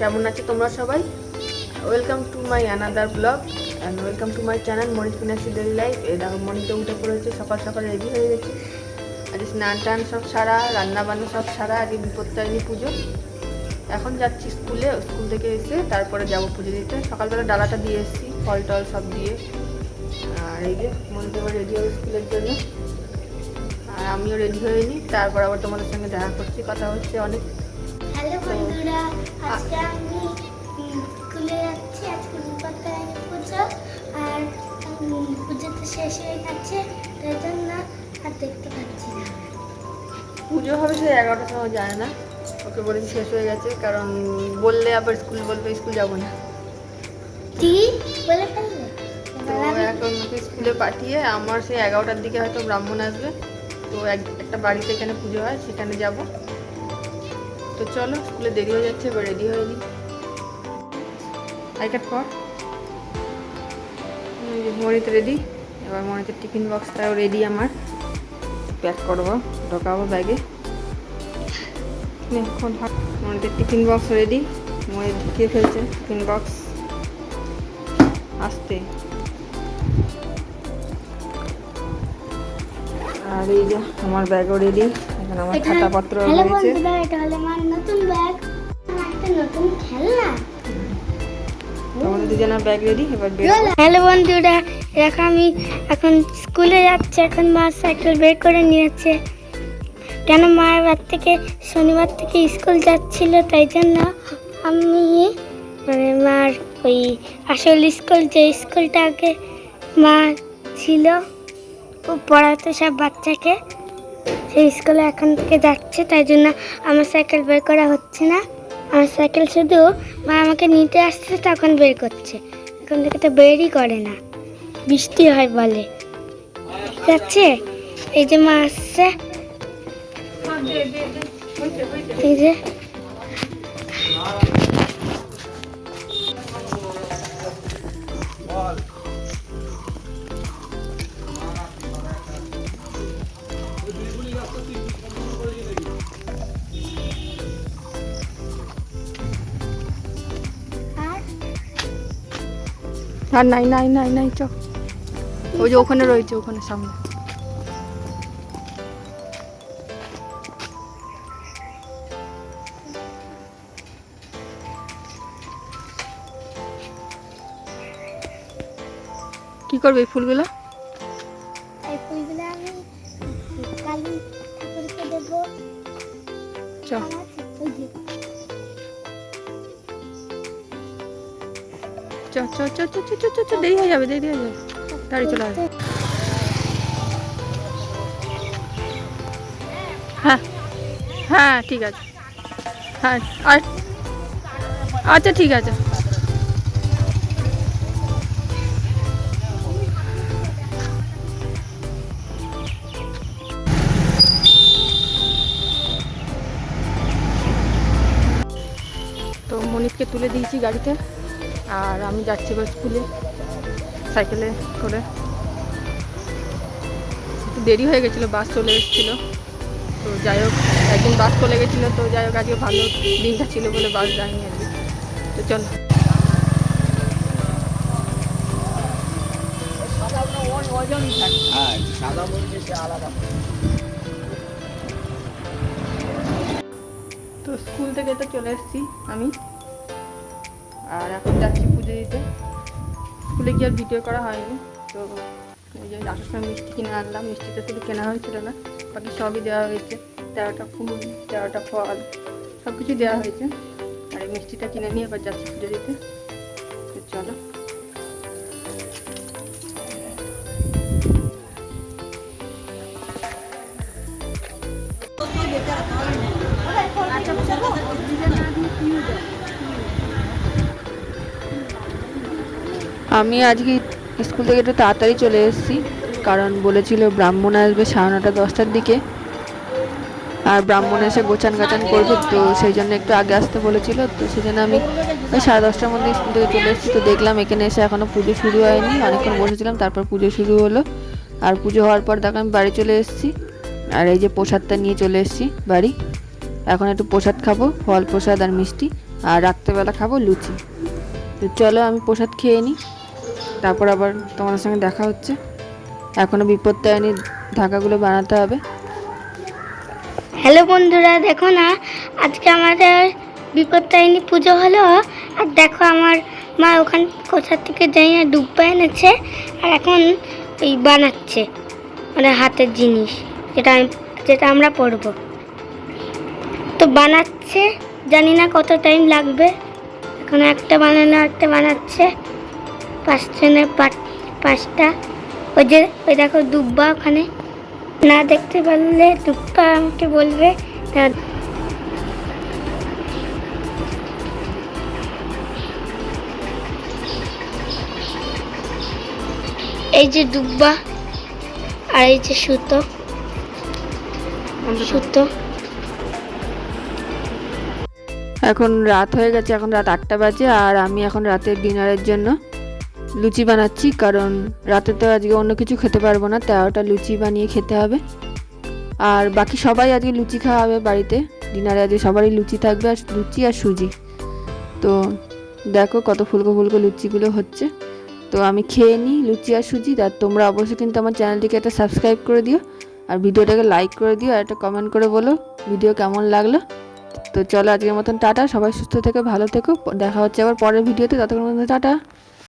কেমন আছে তোমরা সবাই? Welcome to my another blog and welcome to my channel মনিক ফিনান্সি ডেলি লাইফ এই দেখো, মনিতে উঠে পড়েছে, সকাল সকাল রেডি হয়ে গেছে। আজ স্নান টান সব সারা রান্না বান্না সব সারা, আজকে বিপত্তারিণী পুজো। এখন যাচ্ছি স্কুলে, স্কুল থেকে এসে তারপরে যাব পুজো দিতে। সকালবেলা ডালাটা দিয়ে এসেছি, ফল টল সব দিয়ে। আর এই যে, মনিতে এবার রেডি হবে স্কুলের জন্য। আর আমিও রেডি হয়ে নিই, তারপর আবার তোমাদের সঙ্গে দেখা করছি, কথা হচ্ছে অনেক। আজকে আমি স্কুলে যাচ্ছি আজকে পুজো। আর উম, পুজো তো শেষ হয়ে গেছে তাই জন্য আর দেখতে পাচ্ছি না। পুজো হবে সে এগারোটার সময় যায় না। ওকে বলেছি শেষ হয়ে গেছে কারণ বললে আবার স্কুল বলবে স্কুল যাব না। বলে ফেললে? এখন ওকে স্কুলে পাঠিয়ে আমার সেই এগারোটার দিকে হয়তো ব্রাহ্মণ আসবে। তো এক- একটা বাড়িতে এখানে পুজো হয় সেখানে যাব। তো চলো স্কুলে দেরি হয়ে যাচ্ছে এবার রেডি হয়ে নিই আই কাট পর মরিতে রেডি এবার মরিতে টিফিন বক্সটাও রেডি আমার। প্যাক করব ঢোকাবো ব্যাগে এখন মরিতে টিফিন বক্স রেডি মরে ঢুকিয়ে ফেলছে টিফিন বক্স আসতে। আর এই যে আমার ব্যাগও রেডি এখানে আমার খাতাপত্র হ্যালো রয়েছে। বন্ধুরা এটা হলো আমার নতুন ব্যাগ একটা নতুন খেলনা। আমাদের দুজনের ব্যাগ রেডি এবার বের হ্যালো বন্ধুরা দেখো আমি এখন স্কুলে যাচ্ছি এখন মা সাইকেল বের করে নিয়েছে। কেন মায়ের বাড়ি থেকে শনিবার থেকে স্কুল যাচ্ছিল তাই জন্য আমি মানে মার ওই আসল স্কুল যে স্কুলটা আগে মা ছিল ও পড়াতো সব বাচ্চাকে। সেই স্কুলে এখন থেকে যাচ্ছে, তাই জন্য আমার সাইকেল বের করা হচ্ছে না। আমার সাইকেল শুধু মা আমাকে নিতে আসছে, তখন বের করছে। এখন থেকে তো বেরই করে না। বৃষ্টি হয় বলে। যাচ্ছে? এই যে মা আসছে। এই যে আর নাই নাই নাই নাই চক ওই যে ওখানে রয়েছে, ওখানে সামনে। কি করবে এই ফুলগুলো? চ চ চ চ চ দেরি হয়ে যাবে, দেরি হয়ে যাবে। তাড়ি চলে আসবে। হ্যাঁ হ্যাঁ ঠিক আছে। হ্যাঁ আর আচ্ছা ঠিক আছে। তো মনিতকে তুলে দিয়েছি গাড়িতে। আর আমি যাচ্ছি এবার স্কুলে সাইকেলে করে। একটু দেরি হয়ে গেছিল বাস চলে এসেছিল। তো যাই হোক একদিন বাস চলে গেছিল তো যাই হোক আজকে ভালো দিনটা ছিল বলে বাস যায়নি আর কি। তো চলো। হ্যাঁ তো স্কুল থেকে তো চলে এসেছি আমি। আর এখন যাচ্ছি পুজো দিতে। স্কুলে গিয়ে আর ভিডিও করা হয়নি। তো ওই যে আসার সময় মিষ্টি কিনে আনলাম। মিষ্টিটা শুধু কেনা হয়েছিল না, বাকি সবই দেওয়া হয়েছে। তেরোটা ফুল, তেরোটা ফল সব কিছু দেওয়া হয়েছে। আর এই মিষ্টিটা কিনে নিয়ে এবার যাচ্ছি পুজো দিতে। চলো। আমি আজকে স্কুল থেকে একটু তাড়াতাড়ি চলে এসেছি, কারণ বলেছিল ব্রাহ্মণ আসবে সাড়ে নটা, দশটার দিকে। আর ব্রাহ্মণ এসে গোছান গাছান করবে, তো সেই জন্য একটু আগে আসতে বলেছিল, তো সেই জন্য আমি ওই সাড়ে দশটার মধ্যে স্কুল থেকে চলে এসেছি। তো দেখলাম এখানে এসে এখনও পুজো শুরু হয়নি, অনেকক্ষণ বসেছিলাম, তারপর পুজো শুরু হলো। আর পুজো হওয়ার পর দেখো আমি বাড়ি চলে এসেছি, আর এই যে প্রসাদটা নিয়ে চলে এসেছি বাড়ি। এখন একটু প্রসাদ খাব, ফল প্রসাদ আর মিষ্টি, আর রাত্রেবেলা খাব লুচি। তো চলো আমি প্রসাদ খেয়ে নিই। তারপর আবার তোমার সঙ্গে দেখা হচ্ছে। এখনও বিপত্তায়নী ঢাকাগুলো বানাতে হবে। হ্যালো বন্ধুরা, দেখো না, আজকে আমাদের বিপত্তারিণী পুজো হলো। আর দেখো আমার মা ওখান কোথা থেকে যাই না ডুব্বা এনেছে, আর এখন এই বানাচ্ছে মানে হাতের জিনিস, যেটা আমি, যেটা আমরা পরবো। তো বানাচ্ছে, জানি না কত টাইম লাগবে, এখন একটা বানানো, একটা বানাচ্ছে। পাঁচজনের পাঁচ পাঁচটা। ওই যে ওই দেখো দুব্বা ওখানে। না দেখতে পারলে দুব্বা আমাকে বলবে। এই যে দুব্বা আর এই যে সুতো। সুতো। এখন রাত হয়ে গেছে এখন রাত আটটা বাজে আর আমি এখন রাতের ডিনারের জন্য লুচি বানাচ্ছি, কারণ রাতে তো আজকে অন্য কিছু খেতে পারব না তেরোটা লুচি বানিয়ে খেতে হবে। আর বাকি সবাই আজকে লুচি খাওয়া হবে বাড়িতে, ডিনারে আজকে সবারই লুচি থাকবে, আর লুচি আর সুজি। তো দেখো কত ফুলকো ফুলকো লুচিগুলো হচ্ছে। তো আমি খেয়ে নিই লুচি আর সুজি, আর তোমরা অবশ্যই কিন্তু আমার চ্যানেলটিকে একটা সাবস্ক্রাইব করে দিও, আর ভিডিওটাকে লাইক করে দিও, আর একটা কমেন্ট করে বলো ভিডিও কেমন লাগল। তো চলো আজকের মতন টাটা, সবাই সুস্থ থেকে, ভালো থেকো, দেখা হচ্ছে আবার পরের ভিডিওতে, ততক্ষণ টাটা।